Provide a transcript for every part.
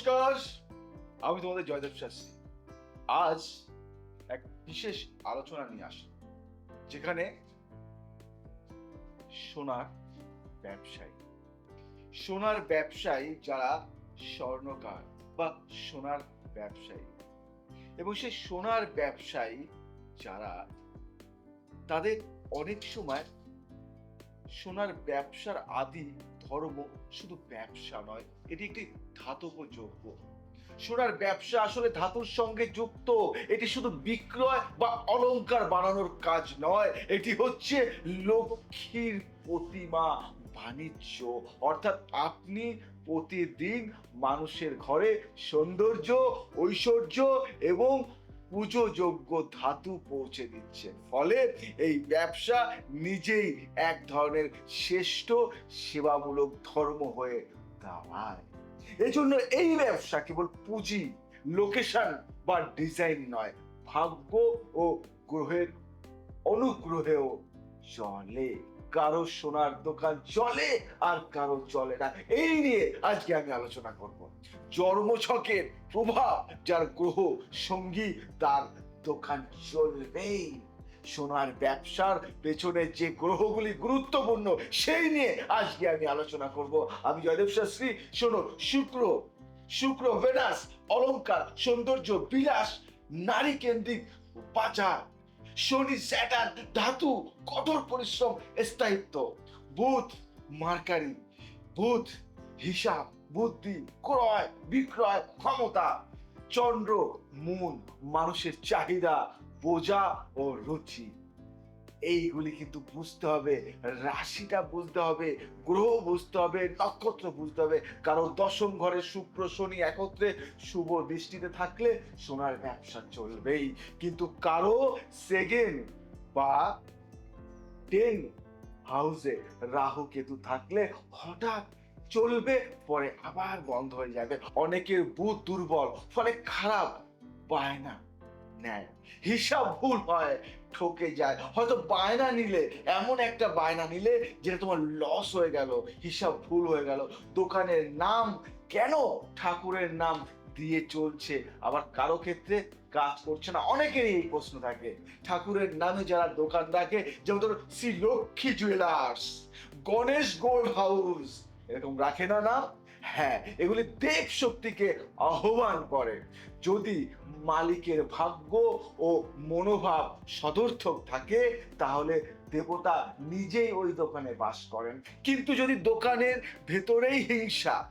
নমস্কার, আমি তোমাদের জয়দেব শাস্ত্রী। আজ এক বিশেষ আলোচনা নিয়ে আসি যেখানে সোনার ব্যবসায়ী সোনার ব্যবসায়ী যারা স্বর্ণকার বা সোনার ব্যবসায়ী, এবং সেই সোনার ব্যবসায়ী যারা, তাদের অনেক সময় সোনার ব্যবসার আদি ধর্ম শুধু ব্যবসা নয়, এটি একটি ধাতব যজ্ঞ সোনার ব্যবসা আসলে ধাতুর সঙ্গে যুক্ত। এটি শুধু বিক্রয় বা অলংকার বানানোর কাজ নয়, এটি হচ্ছে লক্ষ্মীর প্রতিমা, বাণিজ্য। অর্থাৎ আপনি প্রতিদিন মানুষের ঘরে সৌন্দর্য, ঐশ্বর্য এবং পুজোযোগ্য ধাতু পৌঁছে দিচ্ছেন। ফলে এই ব্যবসা নিজেই এক ধরনের শ্রেষ্ঠ সেবামূলক ধর্ম হয়ে দাঁড়ায়। এজন্য এই ব্যবসা কেবল পুঁজি, লোকেশন বা ডিজাইন নয়, ভাগ্য ও গ্রহের অনুগ্রহেও চলে। কারও সোনার দোকান চলে আর কারও চলে না। এই নিয়ে আজকে আমি আলোচনা করব। জন্মছকের প্রভাব, যার গ্রহ, সঙ্গী, তার দোকান চলবেই। সোনার ব্যবসার পেছনে যে গ্রহগুলি গুরুত্বপূর্ণ, সেই নিয়ে আজকে আমি আলোচনা করব। আমি জয়দেব শাস্ত্রী, শোনো, শুক্র শুক্র ভেনাস অলংকার, সৌন্দর্য, বিলাস, নারী কেন্দ্রিক বাজার, শনি, স্যাটার, ধাতু, কঠোর পরিশ্রম, স্থায়িত্ব, বুধ, মার্কারি, বুধ, হিসাব, বুদ্ধি, ক্রয়, বিক্রয় ক্ষমতা, চন্দ্র মূল মানুষের চাহিদা বোঝা ও রুচি। এইগুলি কিন্তু বুঝতে হবে, রাশিটা বুঝতে হবে, গ্রহ বুঝতে হবে, নক্ষত্র বুঝতে হবে। কারণ দশম ঘরে শুক্র শনি একত্রে শুভ দৃষ্টিতে থাকলে সোনার ব্যবসা চলবেই। কিন্তু কারও সেকেন্ড বা টেন হাউসে রাহু কেতু থাকলে হঠাৎ চলবে, পরে আবার বন্ধ হয়ে যাবে। অনেকের বুধ দুর্বল, ফলে খারাপ, বায়না। নেয়। হিসাব ভুল হয়, ঠকে যায়। হয়তো বায়না নিলে, এমন একটা বায়না নিলে যেটা তোমার লস হয়ে গেল, হিসাব ভুল হয়ে গেল। দোকানের নাম কেন ঠাকুরের নাম দিয়ে চলছে? আবার কারও ক্ষেত্রে কাজ করছে না। অনেকেরই এই প্রশ্ন থাকে। ঠাকুরের নামে যারা দোকান রাখে যেমন ধরো Shri Lakshmi jewellers Ganesh gold house এরকম রাখে না না হ্যাঁ এগুলি দেব শক্তিকে আহ্বান করে। যদি মালিকের ভাগ্য ও মনোভাব সদর্থক থাকে, তাহলে দেবতা নিজেই ওই দোকানে বাস করেন। কিন্তু যদি দোকানের ভেতরেই হিংসা,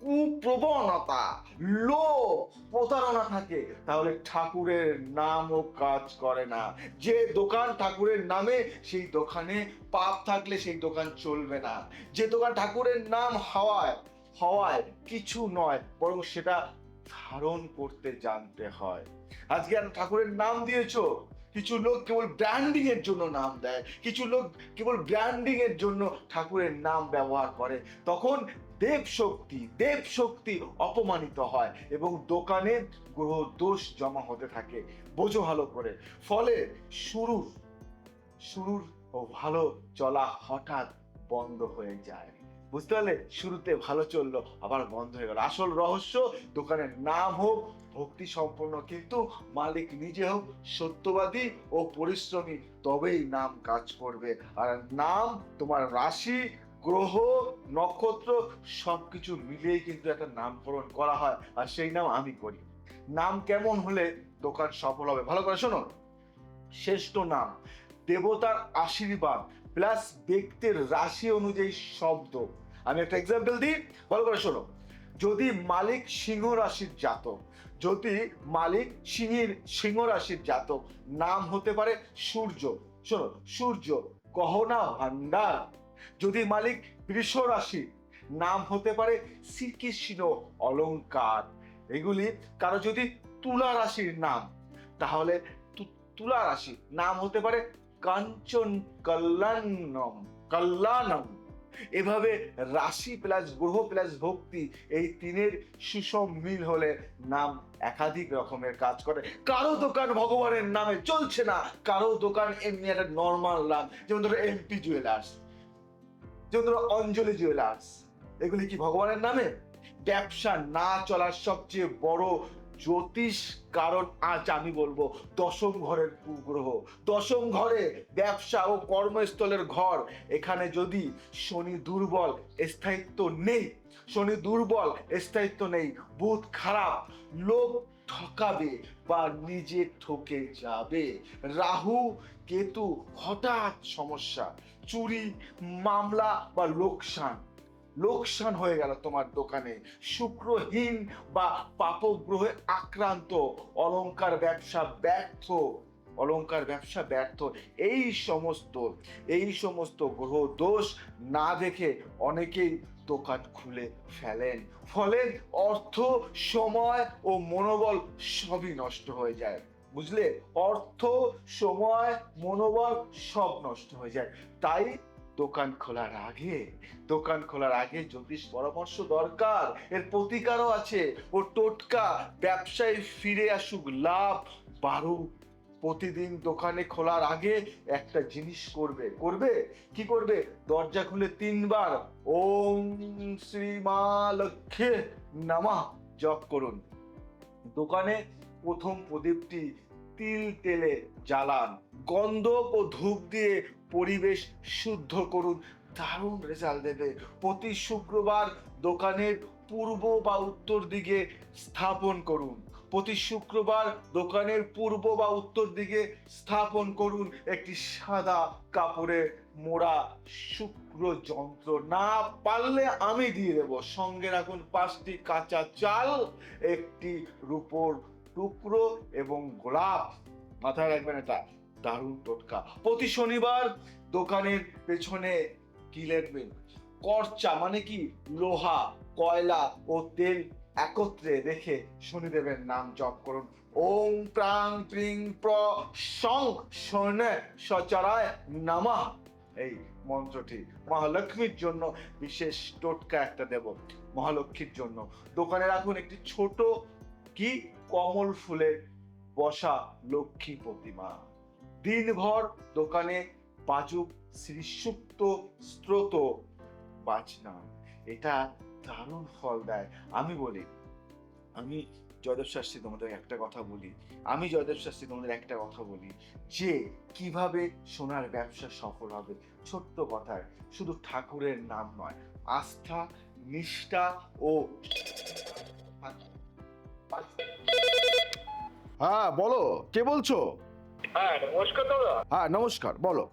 কুপ্রবণতা, লোভ, প্রতারণা থাকে, তাহলে ঠাকুরের নামও কাজ করে না। যে দোকান ঠাকুরের নামে, সেই দোকানে পাপ থাকলে সেই দোকান চলবে না। যে দোকান ঠাকুরের নাম হাওয়ায় হওয়ায় কিছু নয়, বরং সেটা ধারণ করতে জানতে হয়। আজকে ঠাকুরের নাম দিয়েছ, কিছু লোক কেবল ব্র্যান্ডিং এর জন্য নাম দেয়, কিছু লোক কেবল ব্র্যান্ডিং এর জন্য ঠাকুরের নাম ব্যবহার করে। তখন দেব শক্তি দেব শক্তি অপমানিত হয় এবং দোকানে গ্রহ দোষ জমা হতে থাকে বোঝো ভালো করে। ফলে শুরুর শুরুর ও ভালো চলা হঠাৎ বন্ধ হয়ে যায়। বুঝতে পারলে? শুরুতে ভালো চলল, আবার বন্ধ হয়ে গেল। আসল রহস্য, দোকানের নাম হোক, ভক্তি সম্পন্ন কিন্তু মালিক নিজে হোক, সত্যবাদী ও পরিশ্রমী, তবেই নাম কাজ করবে। আর নাম, তোমার রাশি, গ্রহ, নক্ষত্র, সবকিছু মিলিয়েই কিন্তু একটা নামকরণ করা হয়, আর সেই নাম আমি করি। নাম কেমন হলে দোকান সফল হবে? ভালো করে শোনো। শ্রেষ্ঠ নাম, দেবতার আশীর্বাদ প্লাস ব্যক্তির রাশি অনুযায়ী শব্দ। আমি একটা এক্সাম্পল দিই, ভালো করে শোনো। যদি মালিক সিংহ রাশির জাতক, যদি মালিক সিংহের, সিংহ রাশির জাতক, নাম হতে পারে সূর্য। শোনো, সূর্য গহনা ভান্ডার। যদি মালিক বৃষ রাশি, নাম হতে পারে শ্রীকৃষ্ণ অলঙ্কার এগুলি কারও যদি তুলা রাশির নাম, তাহলে তুলা রাশি নাম হতে পারে কাঞ্চন কল্যাণম কল্যাণম। এভাবে রাশি প্লাস গ্রহ প্লাস ভক্তি এই তিনের সুষম মিল হলে নাম একাধিক রকমের কাজ করে। কারও দোকান ভগবানের নামে চলছে না, কারও দোকান এমনি একটা নর্মাল নাম। যেমন ধরো এমপি জুয়েলার্স যেমন ধরো অঞ্জলি জুয়েলার্স এগুলি কি ভগবানের নামে? ব্যবসা না চলার সবচেয়ে বড় জ্যোতিষ কারণ আজ আমি বলব দশম ঘরের কুগ্রহ। দশম ঘরে ব্যবসা ও কর্মস্থলের ঘর। এখানে যদি শনি দুর্বল, স্থায়িত্ব নেই। শনি দুর্বল, স্থায়িত্ব নেই। বুধ খারাপ লোক ঠকাবে বা নিজে ঠকে যাবে। রাহু, কেতু হঠাৎ সমস্যা, চুরি, মামলা বা লোকসান। লোকসান হয়ে গেল তোমার দোকানে। শুক্রহীন বা পাপগ্রহে আক্রান্ত, অলংকার ব্যবসা ব্যর্থ, অলংকার ব্যবসা ব্যর্থ। এই সমস্ত এই সমস্ত গ্রহ দোষ না দেখে অনেকেই দোকান খুলে ফেলেন। ফলে অর্থ, সময় ও মনোবল সবই নষ্ট হয়ে যায়। বুঝলে? অর্থ, সময়, মনোবল সব নষ্ট হয়ে যায়। তাই দোকান খোলার আগে, দোকান খোলার আগে জ্যোতিষ পরামর্শ দরকার। এর প্রতিকারও আছে। ও টোটকা ব্যবসায় ফিরে আসুক, লাভ বাড়ুক। প্রতিদিন দোকানে খোলার আগে একটা জিনিস করবে। করবে? কি করবে? দরজা খুলে তিনবার, ওম শ্রী মা লক্ষ্মী নামা জপ করুন। দোকানে প্রথম প্রদীপটি তিল তেলে জ্বালান। গন্ধক ও ধূপ দিয়ে পরিবেশ শুদ্ধ করুন। দারুণ রেজাল্ট দেবে। প্রতি শুক্রবার দোকানের পূর্ব বা উত্তর দিকে স্থাপন করুন। প্রতি শুক্রবার দোকানের পূর্ব বা উত্তর দিকে স্থাপন করুন। একটি সাদা কাপড়ে মোড়া শুক্র যন্ত্র। না পারলে আমি দিয়ে দেবো। সঙ্গে রাখুন পাঁচটি কাঁচা চাল, একটি রূপোর টুকরো এবং গোলাপ। মাথায় রাখবেন এটা। দারুণ টোটকা। প্রতি শনিবার দোকানের পেছনে কি লিখবেন? করচা মানে কি? লোহা, কয়লা ও তেল একত্রে রেখে শনিদেবের নাম জপ করুন। ওম প্রাং প্রিং প্র সং সচরায় নামা। এই মন্ত্রটি মহালক্ষ্মীর জন্য বিশেষ টোটকা একটা দেব। মহালক্ষ্মীর জন্য। দোকানে রাখুন একটি ছোট কি? কমল ফুলের বসা লক্ষ্মী প্রতিমা। দিনভর দোকানে বাজুক শ্রীসুক্ত স্ত্রোত বাজনা। এটা দারুণ ফল দেয়। আমি বলি, আমি জয়দেব শাস্ত্রী তোমাদের একটা কথা বলি, আমি জয়দেব শাস্ত্রী তোমাদের একটা কথা বলি, যে কীভাবে সোনার ব্যবসা সফল হবে, ছোট্ট কথায়, শুধু ঠাকুরের নাম নয়, আস্থা, নিষ্ঠা ও হ্যাঁ বলো, কে বলছো? হ্যাঁ নমস্কার দাদা। হ্যাঁ নমস্কার বলো।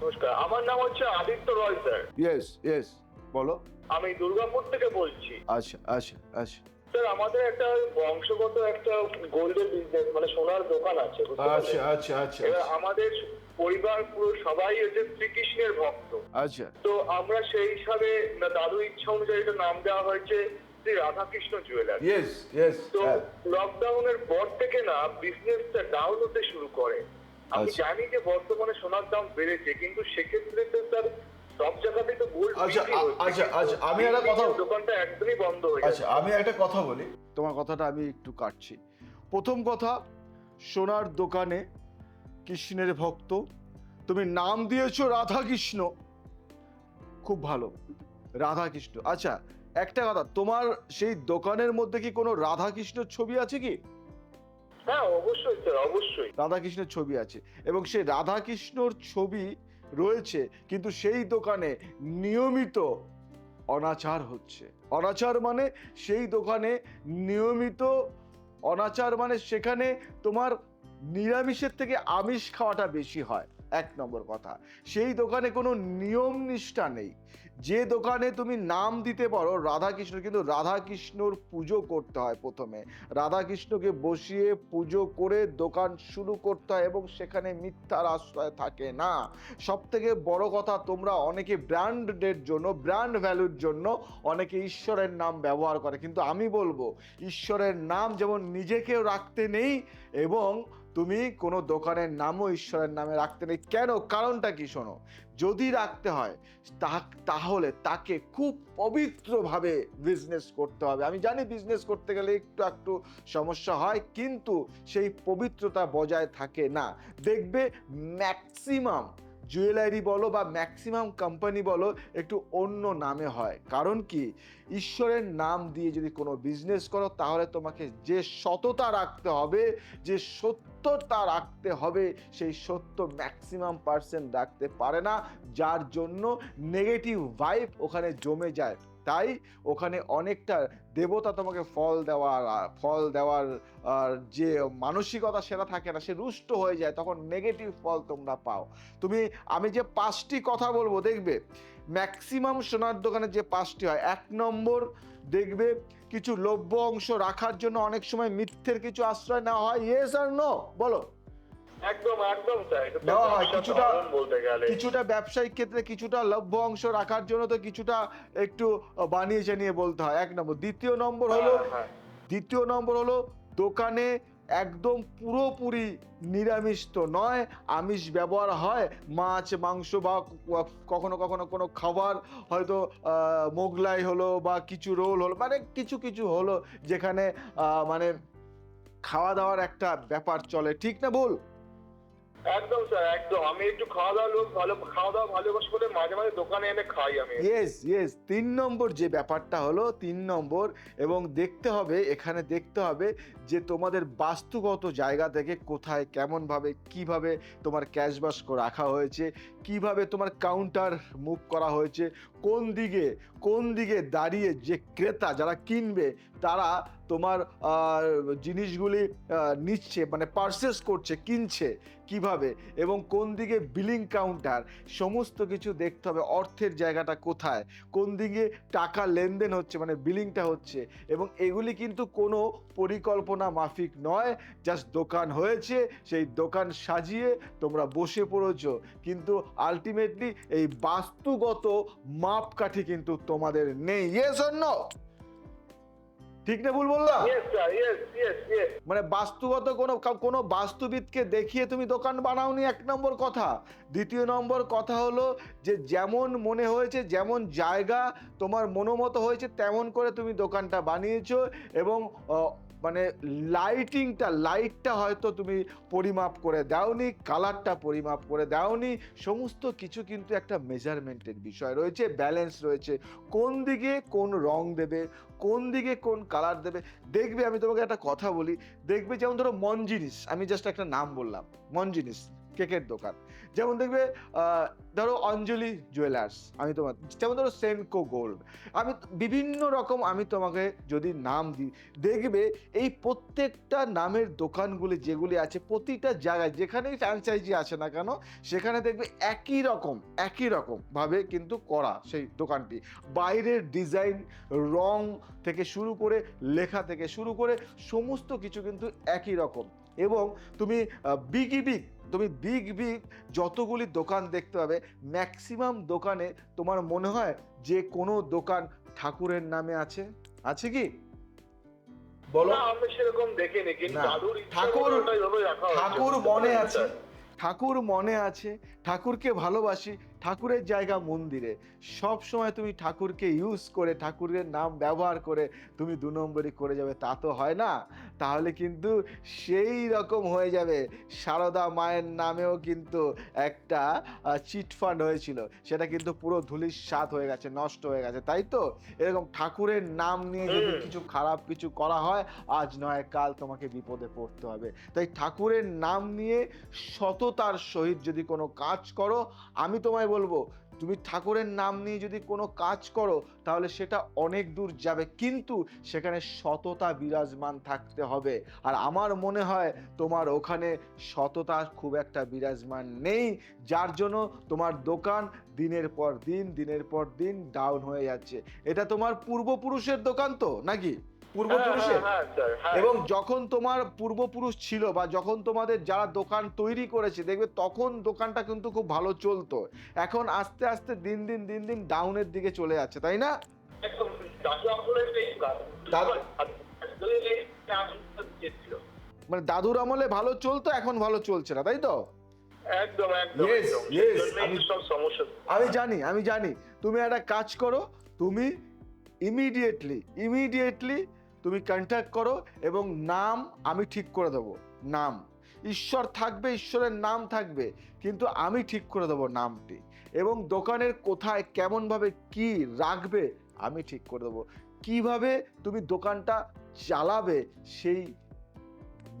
নমস্কার আমার নাম হচ্ছে Aditya Roy sir. Yes yes বলো। আমি দুর্গাপুর থেকে বলছি। আচ্ছা আচ্ছা আচ্ছা। স্যার আমাদের একটা বংশগত একটা গোল্ডের বিজনেস মানে সোনার দোকান আছে আচ্ছা আচ্ছা আচ্ছা। এবার আমাদের পরিবার পুরো সবাই হচ্ছে শ্রীকৃষ্ণের ভক্ত। আচ্ছা। তো আমরা সেই হিসাবে দাদু ইচ্ছা অনুযায়ী নাম দেওয়া হয়েছে Shri Radhakrishna jewellers yes yes তো লকডাউনের পর থেকে না বিজনেসটা ডাউন হতে শুরু করে। আমি আচ্ছা। জানি যে বর্তমানে সোনার দাম বেড়েছে কিন্তু সেক্ষেত্রে তো স্যার সব জায়গাতে তো গোল্ড আচ্ছা, আচ্ছা, আচ্ছা, আমি একটা কথা- দোকানটা একদমই বন্ধ হয়ে আচ্ছা আমি একটা কথা বলি। তোমার কথাটা আমি একটু কাটছি। প্রথম কথা সোনার দোকানে কৃষ্ণের ভক্ত। তুমি নাম দিয়েছ রাধা কৃষ্ণ খুব ভালো। রাধা কৃষ্ণ আচ্ছা একটা কথা তোমার সেই দোকানের মধ্যে কি কোনো রাধা কৃষ্ণর ছবি আছে কি? হ্যাঁ অবশ্যই স্যার অবশ্যই। রাধাকৃষ্ণের ছবি আছে এবং সেই রাধাকৃষ্ণর ছবি রয়েছে কিন্তু সেই দোকানে নিয়মিত অনাচার হচ্ছে। অনাচার মানে সেই দোকানে নিয়মিত অনাচার মানে সেখানে তোমার নিরামিষের থেকে আমিষ খাওয়াটা বেশি হয়। এক নম্বর কথা, সেই দোকানে কোনো নিয়ম নিষ্ঠা নেই। যে দোকানে তুমি নাম দিতে পারো রাধাকৃষ্ণ কিন্তু রাধাকৃষ্ণর পুজো করতে হয় প্রথমে। রাধাকৃষ্ণকে বসিয়ে পুজো করে দোকান শুরু করতে হয় এবং সেখানে মিথ্যার আশ্রয় থাকে না। সব থেকে বড় কথা, তোমরা অনেকে ব্র্যান্ডের জন্য, ব্র্যান্ড ভ্যালুর জন্য অনেকে ঈশ্বরের নাম ব্যবহার করে। কিন্তু আমি বলব, ঈশ্বরের নাম যেমন নিজেকেও রাখতে নেই এবং তুমি কোনো দোকানের নামও ঈশ্বরের নামে রাখতে নেই। কেন? কারণটা কি শোনো? যদি রাখতে হয়, তা- তাহলে তাকে খুব পবিত্রভাবে বিজনেস করতে হবে। আমি জানি বিজনেস করতে গেলে একটু একটু সমস্যা হয়, কিন্তু সেই পবিত্রতা বজায় থাকে না। দেখবে ম্যাক্সিমাম জুয়েলারি বলো বা ম্যাক্সিমাম কোম্পানি বলো, একটু অন্য নামে হয়। কারণ কি? ঈশ্বরের নাম দিয়ে যদি কোনো বিজনেস করো, তাহলে তোমাকে যে সততা রাখতে হবে, যে সত্যতা রাখতে হবে, সেই সত্য ম্যাক্সিমাম পার্সেন্ট রাখতে পারে না। যার জন্য নেগেটিভ ভাইব ওখানে জমে যায়। তাই ওখানে অনেকটা দেবতা তোমাকে ফল দেওয়ার ফল দেওয়ার যে মানসিকতা সেটা থাকে না, সে রুষ্ট হয়ে যায়, তখন নেগেটিভ ফল তোমরা পাও। তুমি, আমি যে পাঁচটি কথা বলব, দেখবে? ম্যাক্সিমাম সোনার দোকানে যে পাঁচটি হয়, এক নম্বর দেখবে, কিছু লভ্য অংশ রাখার জন্য অনেক সময় মিথ্যের কিছু আশ্রয় নেওয়া হয় ইয়েস আর নো বলো। একদম একদম স্যার দেওয়া হয়, কিছুটা- বলতে গেলে। কিছুটা ব্যবসায়িক ক্ষেত্রে কিছুটা লভ্য অংশ রাখার জন্য তো কিছুটা একটু বানিয়ে চানিয়ে বলতে হয়। এক নম্বর। দ্বিতীয় নম্বর হলো হ্যাঁ, হ্যাঁ। দ্বিতীয় নম্বর হলো দোকানে একদম পুরোপুরি নিরামিষ তো নয় আমিষ ব্যবহার হয়। মাছ মাংস বা কখনো কখনো কোনো খাবার হয়তো আহ, মোগলাই হলো বা কিছু রোল হলো মানে কিছু কিছু হলো যেখানে মানে খাওয়া দাওয়ার একটা ব্যাপার চলে। ঠিক না বল একদম স্যার, একদম। আমি একটু খাওয়া দাওয়া লোক, ভালো খাওয়া দাওয়া ভালোবাসি বলে মাঝে মাঝে দোকানে এনে খাই আমি। ইয়েস ইয়েস তিন নম্বর যে ব্যাপারটা হলো, তিন নম্বর, এবং দেখতে হবে, এখানে দেখতে হবে যে তোমাদের বাস্তুগত জায়গা থেকে কোথায়, কেমনভাবে, কীভাবে তোমার ক্যাশবাস রাখা হয়েছে, কীভাবে তোমার কাউন্টার মুভ করা হয়েছে, কোন দিকে কোন দিকে দাঁড়িয়ে যে ক্রেতা যারা কিনবে তারা তোমার জিনিসগুলি নিচ্ছে মানে পারচেস করছে, কিনছে কীভাবে এবং কোন দিকে বিলিং কাউন্টার সমস্ত কিছু দেখতে হবে, অর্থের জায়গাটা কোথায়, কোন দিকে টাকা লেনদেন হচ্ছে মানে বিলিংটা হচ্ছে এবং এগুলি কিন্তু কোনো পরিকল্পনা মাফিক নয় জাস্ট দোকান হয়েছে, সেই দোকান সাজিয়ে তোমরা বসে পড়েছ, কিন্তু আলটিমেটলি এই বাস্তুগত মাপকাঠি কিন্তু তোমাদের নেই। ইয়েস অন্য ঠিক না ভুল বললাম? মানে বাস্তুগত কোনো কোনো বাস্তুবিদকে দেখিয়ে তুমি দোকান বানাওনি এক নম্বর কথা। দ্বিতীয় নম্বর কথা হলো যে যেমন মনে হয়েছে যেমন জায়গা তোমার মনোমতো হয়েছে তেমন করে তুমি দোকানটা বানিয়েছো এবং মানে লাইটিংটা লাইটটা হয়তো তুমি পরিমাপ করে দাওনি কালারটা পরিমাপ করে দাওনি, সমস্ত কিছু কিন্তু একটা মেজারমেন্টের বিষয় রয়েছে ব্যালেন্স রয়েছে। কোন দিকে কোন রং দেবে, কোন দিকে কোন কালার দেবে, দেখবে, আমি তোমাকে একটা কথা বলি, দেখবে যেমন ধরো মন জিনিস আমি জাস্ট একটা নাম বললাম মন জিনিস কেকের দোকান। যেমন দেখবে ধরো অঞ্জলি জুয়েলার্স আমি তোমার, যেমন ধরো সেনকো গোল্ড আমি বিভিন্ন রকম আমি তোমাকে যদি নাম দিই, দেখবে এই প্রত্যেকটা নামের দোকানগুলি যেগুলি আছে, প্রতিটা জায়গায়, যেখানেই ফ্র্যাঞ্চাইজি আছে না কেন, সেখানে দেখবে একই রকম একই রকম ভাবে কিন্তু করা সেই দোকানটি। বাইরের ডিজাইন রং থেকে শুরু করে, লেখা থেকে শুরু করে, সমস্ত কিছু কিন্তু একই রকম। এবং তুমি বিগ বিগ তুমি বিগ বিগ যতগুলি দোকান দেখতে পাবে ম্যাক্সিমাম দোকানে তোমার মনে হয় যে কোনো দোকান ঠাকুরের নামে আছে? আছে কি? বলো। আমি সেরকম দেখিনি কিন্তু না, ঠাকুর-। ঠাকুর মনে আছে ঠাকুর মনে আছে ঠাকুরকে ভালোবাসি ঠাকুরের জায়গা মন্দিরে। সব সময় তুমি ঠাকুরকে ইউজ করে ঠাকুরের নাম ব্যবহার করে তুমি দু নম্বরই করে যাবে। তা তো হয় না। তাহলে কিন্তু সেই রকম হয়ে যাবে। সারদা মায়ের নামেও কিন্তু একটা চিটফান্ড হয়েছিল। সেটা কিন্তু পুরো ধুলির স্বাদ হয়ে গেছে নষ্ট হয়ে গেছে তাই তো? এরকম ঠাকুরের নাম নিয়ে যদি কিছু খারাপ কিছু করা হয় আজ নয় কাল তোমাকে বিপদে পড়তে হবে। তাই ঠাকুরের নাম নিয়ে সততার সহিত যদি কোনো কাজ করো আমি তোমায় বলব, তুমি ঠাকুরের নাম নিয়ে যদি কোনো কাজ করো, তাহলে সেটা অনেক দূর যাবে। কিন্তু সেখানে সততা বিরাজমান থাকতে হবে। আর আমার মনে হয় তোমার ওখানে সততা খুব একটা বিরাজমান নেই, যার জন্য তোমার দোকান দিনের পর দিন, দিনের পর দিন ডাউন হয়ে যাচ্ছে। এটা তোমার পূর্বপুরুষের দোকান তো, নাকি? পূর্বপুরুষের হ্যাঁ, হ্যাঁ, হ্যাঁ। এবং যখন তোমার পূর্বপুরুষ ছিল বা যখন তোমাদের যারা দোকান তৈরি করেছে দেখবে তখন দোকানটা কিন্তু খুব ভালো চলতো। এখন আস্তে আস্তে দিন দিন দিন দিন ডাউনের দিকে চলে যাচ্ছে তাই না। মানে দাদুর আমলে ভালো চলতো এখন ভালো চলছে না তাই তো? একদম একদম সব সমস্যা। আমি জানি আমি জানি। তুমি একটা কাজ করো তুমি ইমিডিয়েটলি ইমিডিয়েটলি তুমি কন্ট্যাক্ট করো এবং নাম আমি ঠিক করে দেবো নাম। ঈশ্বর থাকবে ঈশ্বরের নাম থাকবে কিন্তু আমি ঠিক করে দেবো নামটি। এবং দোকানের কোথায় কেমনভাবে কি রাখবে আমি ঠিক করে দেবো। কীভাবে তুমি দোকানটা চালাবে সেই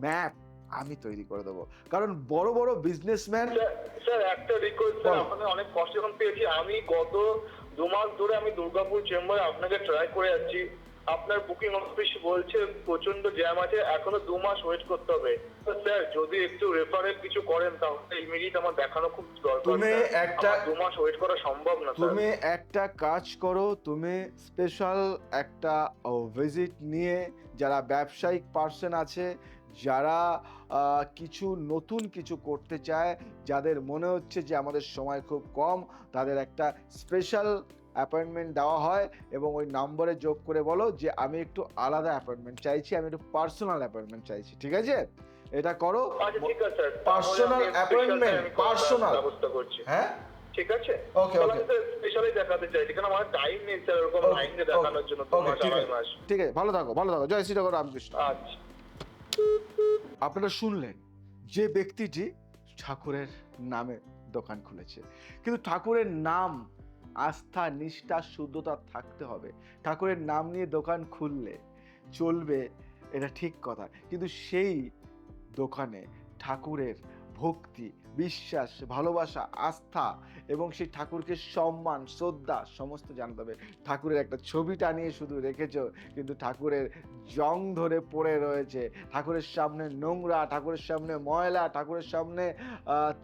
ম্যাপ আমি তৈরি করে দেবো। কারণ বড় বড় বিজনেসম্যান স্যার একটা রিকোয়েস্ট স্যার। আপনাকে অনেক কষ্ট যখন পেয়েছি। আমি গত দু মাস ধরে আমি দুর্গাপুর চেম্বারে আপনাকে ট্রাই করে যাচ্ছি। আপনার বুকিং অফিস বলছে প্রচণ্ড জ্যাম আছে এখনও দু মাস ওয়েট করতে হবে। তো স্যার যদি একটু রেফারেল কিছু করেন তাহলে ইমিডিয়েট আমার দেখানো খুব দরকার তুমি একটা- দু মাস ওয়েট করা সম্ভব না তুমি একটা কাজ করো তুমি স্পেশাল একটা ভিজিট নিয়ে যারা ব্যবসায়িক পার্সন আছে যারা কিছু নতুন কিছু করতে চায় যাদের মনে হচ্ছে যে আমাদের সময় খুব কম তাদের একটা স্পেশাল অ্যাপয়েন্টমেন্ট দেওয়া হয় এবং ওই নম্বরে যোগ করে বলো যে আমি একটু আলাদা অ্যাপয়েন্টমেন্ট চাইছি আমি একটু পার্সোনাল অ্যাপয়েন্টমেন্ট চাইছি ঠিক আছে? এটা করো। personal. ব্যবস্থা করছি। হ্যাঁ? ঠিক আছে? স্যার স্পেশালি দেখাতে চাইছি কারণ আমার টাইম নেই স্যার লাইনে দেখানোর জন্য ঠিক আছে। ভালো থাকো ভালো থাকো। জয় শ্রীরাম রামকৃষ্ণ। আচ্ছা। আপনারা শুনলেন যে ব্যক্তিটি ঠাকুরের নামে দোকান খুলেছে। কিন্তু ঠাকুরের নাম আস্থা, নিষ্ঠা, শুদ্ধতা থাকতে হবে। ঠাকুরের নাম নিয়ে দোকান খুললে চলবে, এটা ঠিক কথা। কিন্তু সেই দোকানে ঠাকুরের ভক্তি বিশ্বাস, ভালোবাসা, আস্থা এবং সেই ঠাকুরকে সম্মান, শ্রদ্ধা সমস্ত জানতে হবে। ঠাকুরের একটা ছবি টানিয়ে শুধু রেখেছ, কিন্তু ঠাকুরের জং ধরে পড়ে রয়েছে। ঠাকুরের সামনে নোংরা, ঠাকুরের সামনে ময়লা, ঠাকুরের সামনে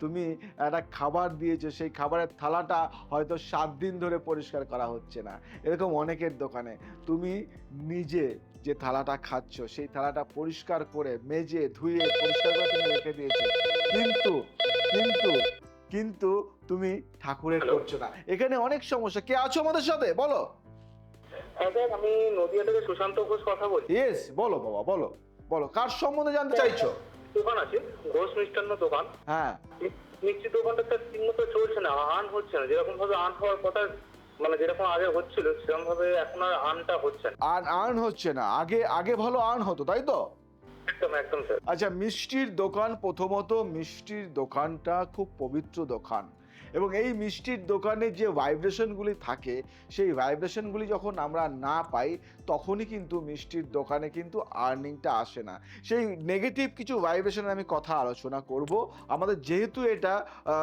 তুমি একটা খাবার দিয়েছ, সেই খাবারের থালাটা হয়তো সাত দিন ধরে পরিষ্কার করা হচ্ছে না। এরকম অনেকের দোকানে। তুমি নিজে যে থালাটা খাচ্ছ, সেই থালাটা পরিষ্কার করে, মেজে, ধুয়ে পরিষ্কার করে তুমি রেখে দিয়েছ। কিন্তু কিন্তু কিন্তু তুমি ঠাকুরের? করছ না এখানে অনেক সমস্যা। কে আছো আমাদের সাথে? বলো। হ্যাঁ আমি নদিয়া থেকে সুশান্ত ঘোষ কথা বলছি ইয়েস বলো বাবা বলো। বলো কার সম্বন্ধে জানতে চাইছো? দোকান আছে ঘোষ মিষ্টান্ন দোকান। হ্যাঁ। মিষ্টি দোকানটা স্যার ঠিক মতো চলছে না আন হচ্ছে না। যেরকম ভাবে আন হওয়ার কথা মানে যেরকম আগে হচ্ছিল সেরকম ভাবে এখন আর আনটা হচ্ছে না। আর আর্ন হচ্ছে না। আগে আগে ভালো আর্ন হতো তাই তো? আচ্ছা মিষ্টির দোকান প্রথমত মিষ্টির দোকানটা খুব পবিত্র দোকান এবং এই মিষ্টির দোকানে যে ভাইব্রেশনগুলি থাকে, সেই ভাইব্রেশনগুলি যখন আমরা না পাই তখনই কিন্তু মিষ্টির দোকানে কিন্তু আর্নিংটা আসে না। সেই নেগেটিভ কিছু ভাইব্রেশনের আমি কথা আলোচনা করব। আমাদের যেহেতু এটা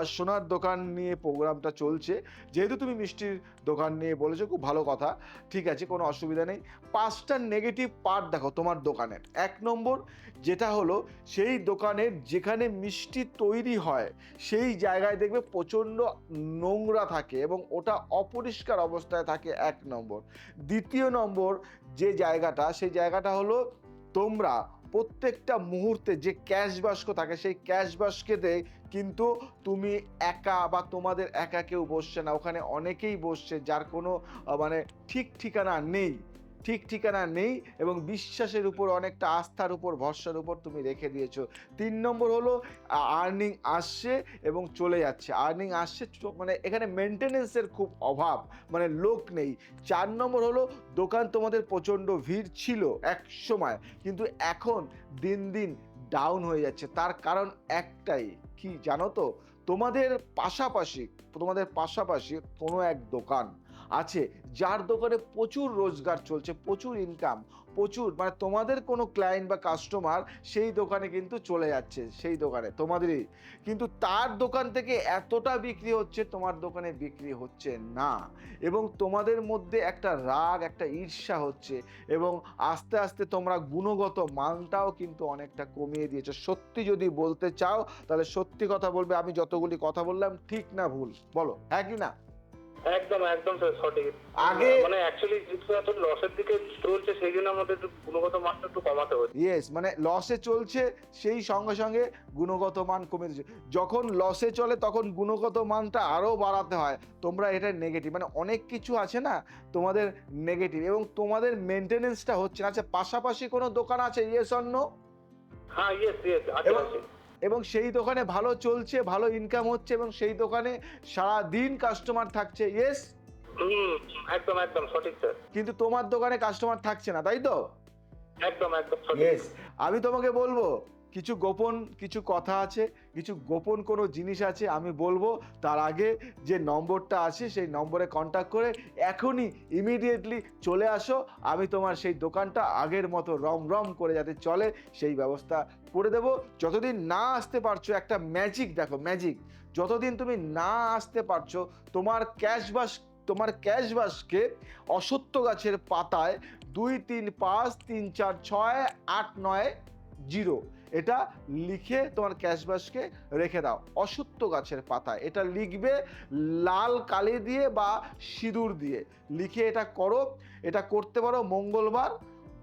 সোনার দোকান নিয়ে প্রোগ্রামটা চলছে, যেহেতু তুমি মিষ্টির দোকান নিয়ে বলেছ, খুব ভালো কথা। ঠিক আছে, কোনো অসুবিধা নেই। পাঁচটা নেগেটিভ পার্ট দেখো তোমার দোকানের। এক নম্বর যেটা হলো, সেই দোকানের যেখানে মিষ্টি তৈরি হয়, সেই জায়গায় দেখবে প্রচণ্ড নোংরা থাকে এবং ওটা অপরিষ্কার অবস্থায় থাকে এক নম্বর। দ্বিতীয় নম্বর যে জায়গাটা, সেই জায়গাটা হলো তোমরা প্রত্যেকটা মুহূর্তে যে ক্যাশ বাস্ক থাকে, সেই ক্যাশ বাস্কেতে কিন্তু তুমি একা বা তোমাদের একা কেউ বসছে না। ওখানে অনেকেই বসছে যার কোনো মানে ঠিক ঠিকানা নেই। ঠিক ঠিকানা নেই এবং বিশ্বাসের উপর অনেকটা আস্থার উপর, ভরসার উপর তুমি রেখে দিয়েছ। তিন নম্বর হলো আর্নিং আসছে এবং চলে যাচ্ছে। আর্নিং আসছে মানে এখানে মেনটেনেন্সের খুব অভাব মানে লোক নেই। চার নম্বর হলো, দোকান তোমাদের প্রচণ্ড ভিড় ছিল এক সময়, কিন্তু এখন দিন দিন ডাউন হয়ে যাচ্ছে। তার কারণ একটাই, কি জানো তো? তোমাদের পাশাপাশি তোমাদের পাশাপাশি কোনো এক দোকান আছে, যার দোকানে প্রচুর রোজগার চলছে, প্রচুর ইনকাম প্রচুর মানে তোমাদের কোনো ক্লায়েন্ট বা কাস্টমার সেই দোকানে কিন্তু চলে যাচ্ছে, সেই দোকানে, তোমাদেরই। কিন্তু তার দোকান থেকে এতটা বিক্রি হচ্ছে, তোমার দোকানে বিক্রি হচ্ছে না। এবং তোমাদের মধ্যে একটা রাগ, একটা ঈর্ষা হচ্ছে, এবং আস্তে আস্তে তোমরা গুণগত মানটাও কিন্তু অনেকটা কমিয়ে দিয়েছ। সত্যি যদি বলতে চাও, তাহলে সত্যি কথা বলবে, আমি যতগুলি কথা বললাম, ঠিক না ভুল, বলো হ্যাঁ কি না? একদম একদম স্যার সঠিক। আগে- মানে অ্যাকচুয়ালি যেহেতু এত লসের দিকে চলছে সেই জন্য আমাদের একটু গুণগত মানটা একটু কমাতে হচ্ছে। ইয়েস মানে লসে চলছে সেই সঙ্গে সঙ্গে গুণগত মান কমে দিচ্ছে যখন লসে চলে তখন গুণগত মানটা আরও বাড়াতে হয়। তোমরা এটা নেগেটিভ মানে অনেক কিছু আছে না তোমাদের নেগেটিভ এবং তোমাদের মেনটেনেন্সটা হচ্ছে না। আচ্ছা পাশাপাশি কোনো দোকান আছে? ইয়েস অন্য হ্যাঁ ইয়েস ইয়েস আছে। এবং- সেই দোকানে ভালো চলছে ভালো ইনকাম হচ্ছে এবং সেই দোকানে সারা দিন কাস্টমার থাকছে ইয়েস একদম একদম সঠিক স্যার কিন্তু তোমার দোকানে কাস্টমার থাকছে না তাই তো? একদম একদম সঠিক। ইয়েস আমি তোমাকে বলব কিছু গোপন কিছু কথা আছে, কিছু গোপন কোনো জিনিস আছে, আমি বলব, তার আগে যে নম্বরটা আছে, সেই নম্বরে কন্ট্যাক্ট করে এখনই ইমিডিয়েটলি চলে আসো, আমি তোমার সেই দোকানটা আগের মতো রম রম করে যাতে চলে, সেই ব্যবস্থা করে দেবো। যতদিন না আসতে পারছ, একটা ম্যাজিক দেখো ম্যাজিক যতদিন তুমি না আসতে পারছ, তোমার ক্যাশবাস তোমার ক্যাশবাসকে অসত্য গাছের পাতায় দুই, তিন, পাঁচ, তিন, চার, ছয়, আট, নয় জিরো এটা লিখে তোমার ক্যাশবাসকে রেখে দাও। অসত্য গাছের পাতায়। এটা লিখবে লাল কালি দিয়ে বা সিঁদুর দিয়ে। লিখে এটা করো এটা করতে পারো মঙ্গলবার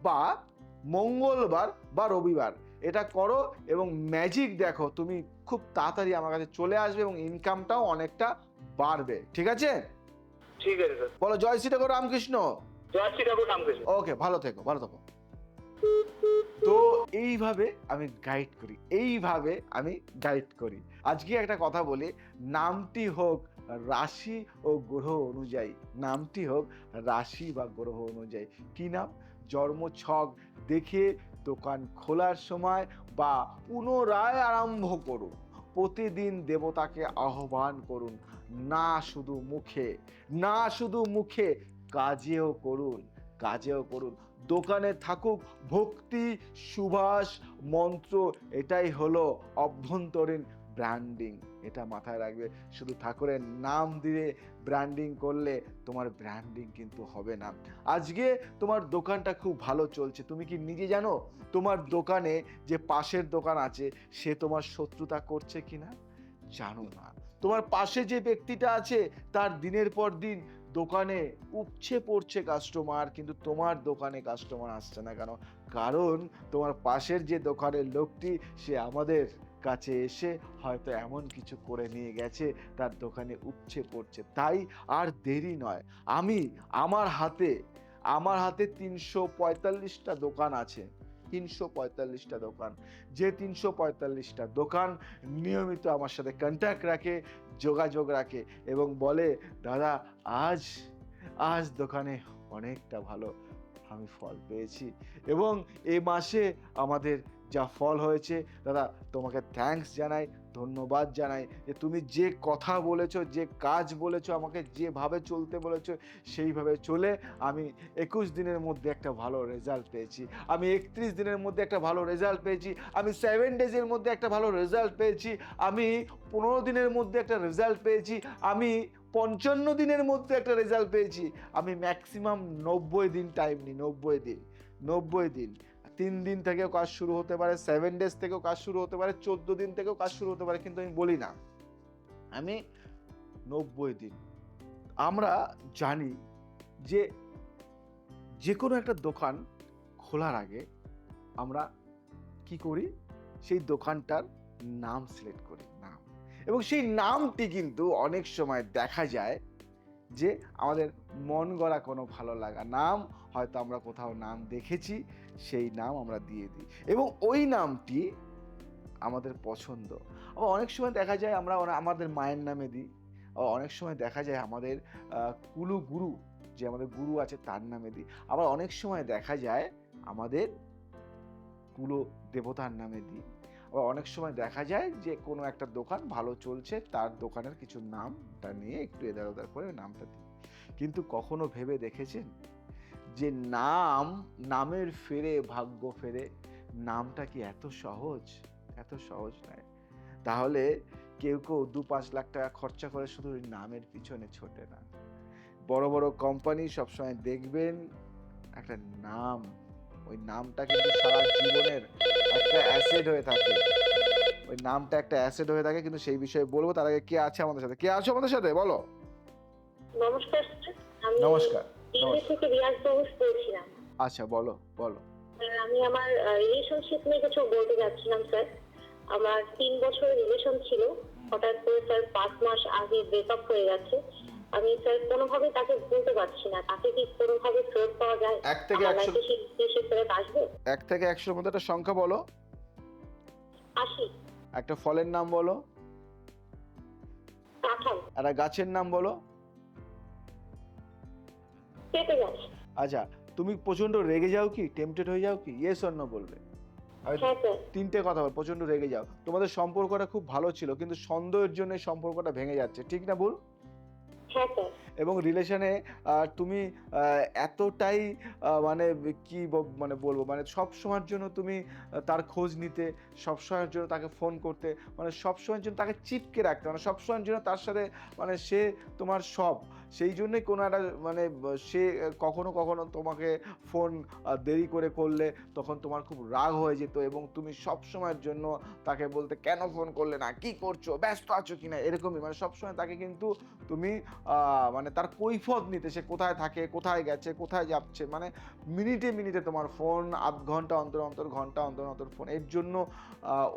বা মঙ্গলবার বা রবিবার। এটা করো এবং ম্যাজিক দেখো তুমি খুব তাড়াতাড়ি আমার কাছে চলে আসবে এবং ইনকামটাও অনেকটা বাড়বে। ঠিক আছে? ঠিক আছে বলো জয় শ্রী ঠাকুর রামকৃষ্ণ। জয় শ্রী ঠাকুর রামকৃষ্ণ। ওকে ভালো থেকো ভালো থেকো। তো এইভাবে আমি গাইড করি, এইভাবে আমি গাইড করি। আজকে একটা কথা বলি, নামটি হোক রাশি ও গ্রহ অনুযায়ী, নামটি হোক রাশি বা গ্রহ অনুযায়ী, কি নাম? জন্ম ছক দেখে দোকান খোলার সময় বা পুনরায় আরম্ভ করুন, প্রতিদিন দেবতাকে আহ্বান করুন, না শুধু মুখে, না শুধু মুখে, কাজেও করুন কাজেও করুন। দোকানে থাকুক, ভক্তি, সুভাষ, মন্ত্র, এটাই হলো অভ্যন্তরীণ ব্র্যান্ডিং। এটা মাথায় রাখবে, শুধু ঠাকুরের নাম দিয়ে ব্র্যান্ডিং করলে তোমার ব্র্যান্ডিং কিন্তু হবে না। আজকে তোমার দোকানটা খুব ভালো চলছে, তুমি কি নিজে জানো? তোমার দোকানে যে পাশের দোকান আছে, সে তোমার শত্রুতা করছে কি না জানো না। তোমার পাশে যে ব্যক্তিটা আছে, তার দিনের পর দিন দোকানে উপছে পড়ছে কাস্টমার কিন্তু তোমার দোকানে কাস্টমার আসছে না কেন? কারণ তোমার পাশের যে দোকানের লোকটি, সে আমাদের কাছে এসে হয়তো এমন কিছু করে নিয়ে গেছে, তার দোকানে উপছে পড়ছে। তাই আর দেরি নয়। আমি, আমার হাতে আমার হাতে তিনশো পঁয়তাল্লিশটা দোকান আছে। তিনশো পঁয়তাল্লিশটা দোকান। যে তিনশো পঁয়তাল্লিশটা দোকান নিয়মিত আমার সাথে কন্ট্যাক্ট রাখে। যোগাযোগ রাখে এবং বলে, দাদা, আজ আজ দোকানে অনেকটা ভালো আমি ফল পেয়েছি এবং এ মাসে আমাদের যা ফল হয়েছে, দাদা, তোমাকে থ্যাংকস জানাই। ধন্যবাদ জানাই যে তুমি যে কথা বলেছ, যে কাজ বলেছ, আমাকে যেভাবে চলতে বলেছ, সেইভাবে চলে আমি একুশ দিনের মধ্যে একটা ভালো রেজাল্ট পেয়েছি। আমি একত্রিশ দিনের মধ্যে একটা ভালো রেজাল্ট পেয়েছি। আমি সেভেন ডেজের মধ্যে একটা ভালো রেজাল্ট পেয়েছি। আমি পনেরো দিনের মধ্যে একটা রেজাল্ট পেয়েছি। আমি পঞ্চান্ন দিনের মধ্যে একটা রেজাল্ট পেয়েছি। আমি ম্যাক্সিমাম নব্বই দিন টাইম নিই, নব্বই দিন নব্বই দিন। তিন দিন থেকেও কাজ শুরু হতে পারে সেভেন ডেজ থেকেও কাজ শুরু হতে পারে, চোদ্দ দিন থেকেও কাজ শুরু হতে পারে, কিন্তু আমি বলি না। আমি নব্বই দিন। আমরা জানি যে যে কোনো একটা দোকান খোলার আগে আমরা কি করি? সেই দোকানটার নাম সিলেক্ট করি, নাম। এবং সেই নামটি কিন্তু অনেক সময় দেখা যায় যে আমাদের মন গড়া কোনো ভালো লাগা, নাম হয়তো আমরা কোথাও নাম দেখেছি, সেই নাম আমরা দিয়ে দিই। এবং ওই নামটি আমাদের পছন্দ। আবার অনেক সময় দেখা যায় আমরা আমাদের মায়ের নামে দিই। আবার অনেক সময় দেখা যায় আমাদের কুলু গুরু যে আমাদের গুরু আছে তার নামে দিই। আবার অনেক সময় দেখা যায় আমাদের কুলো দেবতার নামে দিই। আবার অনেক সময় দেখা যায় যে কোনো একটা দোকান ভালো চলছে, তার দোকানের কিছু নামটা নিয়ে একটু এদার ওদার করে নামটা দিই। কিন্তু কখনো ভেবে দেখেছেন? যে নাম নামের ফেরে ভাগ্য ফেরে নামটা কি এত সহজ? এত সহজ নয়। তাহলে কেউ কেউ দু পাঁচ লাখ টাকা খরচা করে শুধু ওই নামের পিছনে ছোটে না। বড় বড় কোম্পানি সবসময় দেখবেন একটা নাম। ওই নামটা কিন্তু সারা জীবনের একটা অ্যাসেট হয়ে থাকে। ওই নামটা একটা অ্যাসেট হয়ে থাকে কিন্তু সেই বিষয়ে বলব। তার আগে কে আছে আমাদের সাথে? কে আছো আমাদের সাথে? বলো। নমস্কার নমস্কার। দিল্লি থেকে রিয়াজ বাবুস বলছিলাম আচ্ছা বলো বলো। আমি আমার রিলেশনশিপ নিয়ে কিছু বলতে যাচ্ছিলাম স্যার আমার তিন বছরের রিলেশন ছিল। হঠাৎ করে স্যার পাঁচ মাস আগে ব্রেকআপ হয়ে গেছে। আমি স্যার কোনোভাবে তাকে ভুলতে পারছি না। তাকে কি কোনোভাবে ফেরত পাওয়া যায়? এক থেকে একশো সে ফেরত আসবে? এক থেকে একশোর মধ্যে একটা সংখ্যা বলো। আশি। একটা ফলের নাম বলো। কাঁঠাল। একটা গাছের নাম বলো। আচ্ছা তুমি প্রচণ্ড রেগে যাও কি? টেম্পটেড হয়ে যাও কি? ইয়েস অন্য বলবে? আমি হ্যাঁ তিনটে কথা বল প্রচণ্ড রেগে যাও। তোমাদের সম্পর্কটা খুব ভালো ছিল কিন্তু সন্দেহের জন্য সম্পর্কটা ভেঙে যাচ্ছে ঠিক না ভুল? হ্যাঁ এবং রিলেশনে তুমি এতটাই মানে কি মানে বলব মানে সব সময়ের জন্য তুমি তার খোঁজ নিতে সব সময়ের জন্য তাকে ফোন করতে মানে সব সময়ের জন্য তাকে চিপকে রাখতে মানে সব সময়ের জন্য তার সাথে মানে সে তোমার সব সেই জন্যই কোনো একটা মানে সে কখনো কখনো তোমাকে ফোন দেরি করে করলে তখন তোমার খুব রাগ হয়ে যেত এবং তুমি সব সময়ের জন্য তাকে বলতে, কেন ফোন করলে না? কি করছ? ব্যস্ত আছো কি না? এরকমই মানে সবসময় তাকে কিন্তু তুমি মানে তার কৈফত নিতে, সে কোথায় থাকে, কোথায় গেছে, কোথায় যাচ্ছে মানে মিনিটে মিনিটে তোমার ফোন আধ ঘণ্টা অন্তর অন্তর, ঘণ্টা অন্তর অন্তর ফোন এর জন্য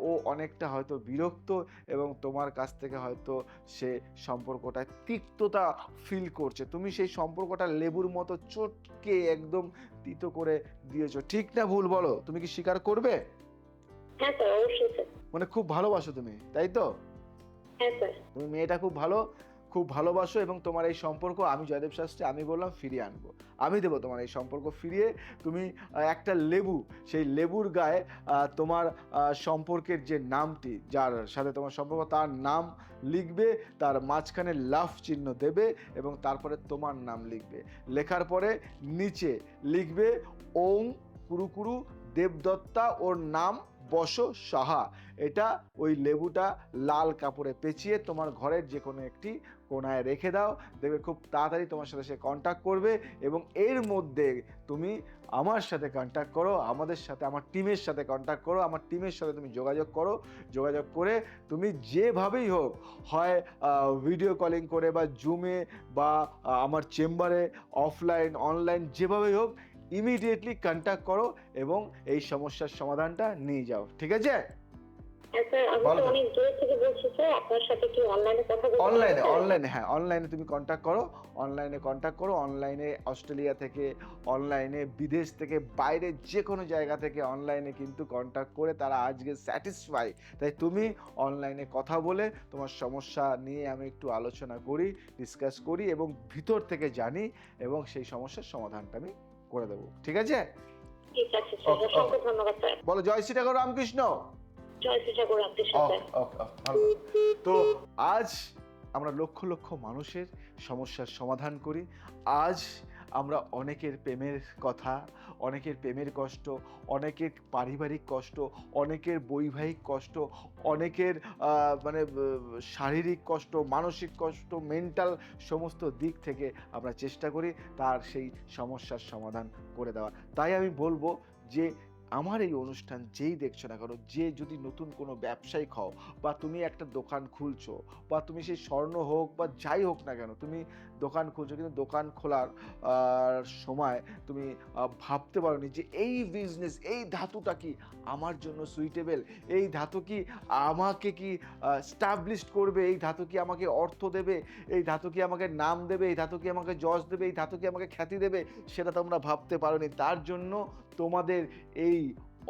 ও অনেকটা হয়তো বিরক্ত এবং তোমার কাছ থেকে হয়তো সে সম্পর্কটায় তিক্ততা ফিল করছে। তুমি সেই সম্পর্কটা লেবুর মতো চটকে একদম তিতো করে দিয়েছ। ঠিক না ভুল বলো? তুমি কি স্বীকার করবে? হ্যাঁ মানে খুব ভালোবাসো তুমি তাই তো? হ্যাঁ তুমি মেয়েটা খুব ভালো খুব ভালোবাসো এবং তোমার এই সম্পর্ক, আমি জয়দেব শাস্ত্রী, আমি বললাম ফিরিয়ে আনব। আমি দেবো তোমার এই সম্পর্ক ফিরিয়ে। তুমি একটা লেবু, সেই লেবুর গায়ে তোমার সম্পর্কের যে নামটি, যার সাথে তোমার সম্পর্ক, তার নাম লিখবে, তার মাঝখানে লাভ চিহ্ন দেবে এবং তারপরে তোমার নাম লিখবে। লেখার পরে নিচে লিখবে, ওং কুরুকুরু দেবদত্তা, ওর নাম বস সাহা। এটা ওই লেবুটা লাল কাপড়ে পেঁচিয়ে তোমার ঘরের যে কোনো একটি কোনায় রেখে দাও। দেখবে খুব তাড়াতাড়ি তোমার সাথে সে কন্ট্যাক্ট করবে এবং এর মধ্যে তুমি আমার সাথে কন্ট্যাক্ট করো, আমাদের সাথে, আমার টিমের সাথে কন্ট্যাক্ট করো, আমার টিমের সাথে তুমি যোগাযোগ করো। যোগাযোগ করে তুমি যেভাবেই হোক, হয় ভিডিও কলিং করে বা জুমে বা আমার চেম্বারে অফলাইন অনলাইন যেভাবেই হোক ইমিডিয়েটলি কন্ট্যাক্ট করো এবং এই সমস্যার সমাধানটা নিয়ে যাও। ঠিক আছে? অনলাইনে কথা অনলাইনে হ্যাঁ অনলাইনে তুমি কন্ট্যাক্ট করো অনলাইনে কন্ট্যাক্ট করো অনলাইনে অস্ট্রেলিয়া থেকে অনলাইনে বিদেশ থেকে বাইরে যে কোনো জায়গা থেকে অনলাইনে কিন্তু কন্ট্যাক্ট করে তারা আজকে স্যাটিসফাই তাই তুমি অনলাইনে কথা বলে তোমার সমস্যা নিয়ে আমি একটু আলোচনা করি ডিসকাস করি এবং ভিতর থেকে জানি এবং সেই সমস্যার সমাধানটা আমি করে দেবো। ঠিক আছে? বলো জয় শ্রী ঠাকুর রামকৃষ্ণ। তো আজ আমরা লক্ষ লক্ষ মানুষের সমস্যার সমাধান করি। আজ আমরা অনেকের প্রেমের কথা অনেকের প্রেমের কষ্ট অনেকের পারিবারিক কষ্ট অনেকের বৈবাহিক কষ্ট অনেকের মানে শারীরিক কষ্ট মানসিক কষ্ট মেন্টাল সমস্ত দিক থেকে আমরা চেষ্টা করি তার সেই সমস্যার সমাধান করে দেওয়া তাই আমি বলব যে আমার এই অনুষ্ঠান যেই দেখছ না কেন, যে যদি নতুন কোনো ব্যবসায়িক হও বা তুমি একটা দোকান খুলছো বা তুমি সেই স্বর্ণ হোক বা যাই হোক না কেন, তুমি দোকান খুলছো, কিন্তু দোকান খোলার সময় তুমি ভাবতে পারোনি যে এই বিজনেস এই ধাতুটা কি আমার জন্য সুইটেবল এই ধাতু কি আমাকে কি স্টাবলিশ করবে? এই ধাতু কি আমাকে অর্থ দেবে? এই ধাতু কি আমাকে নাম দেবে? এই ধাতু কি আমাকে যশ দেবে? এই ধাতু কি আমাকে খ্যাতি দেবে? সেটা তোমরা ভাবতে পারোনি। তার জন্য তোমাদের এই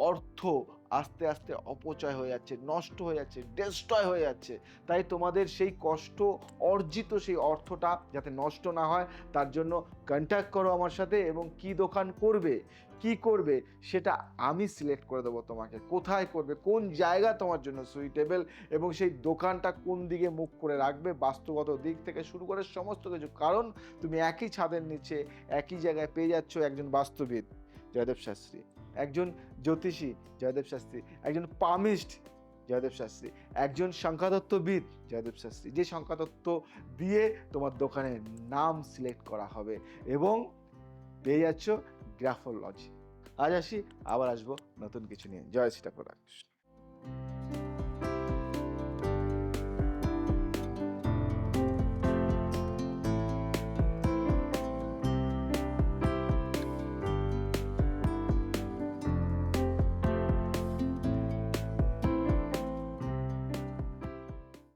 অর্থ আস্তে আস্তে অপচয় হয়ে যাচ্ছে, নষ্ট হয়ে যাচ্ছে ডেস্ট্রয় হয়ে যাচ্ছে। তাই তোমাদের সেই কষ্ট অর্জিত সেই অর্থটা যাতে নষ্ট না হয়, তার জন্য কন্ট্যাক্ট করো আমার সাথে এবং কি দোকান করবে, কি করবে, সেটা আমি সিলেক্ট করে দেবো তোমাকে। কোথায় করবে, কোন জায়গা তোমার জন্য সুইটেবল এবং সেই দোকানটা কোন দিকে মুখ করে রাখবে, বাস্তুগত দিক থেকে শুরু করে সমস্ত কিছু। কারণ তুমি একই ছাদের নিচে, একই জায়গায় পেয়ে যাচ্ছ একজন বাস্তুবিদ, জয়দেব শাস্ত্রী। একজন জ্যোতিষী জয়দেব শাস্ত্রী, একজন পামিস্ট জয়দেব শাস্ত্রী, একজন সংখ্যাতত্ত্ববিদ জয়দেব শাস্ত্রী। যে সংখ্যাতত্ত্ব দিয়ে তোমার দোকানের নাম সিলেক্ট করা হবে এবং পেয়ে যাচ্ছ গ্রাফোলজি আজ আসি, আবার আসব নতুন কিছু নিয়ে। জয় সীতা রামকৃষ্ণ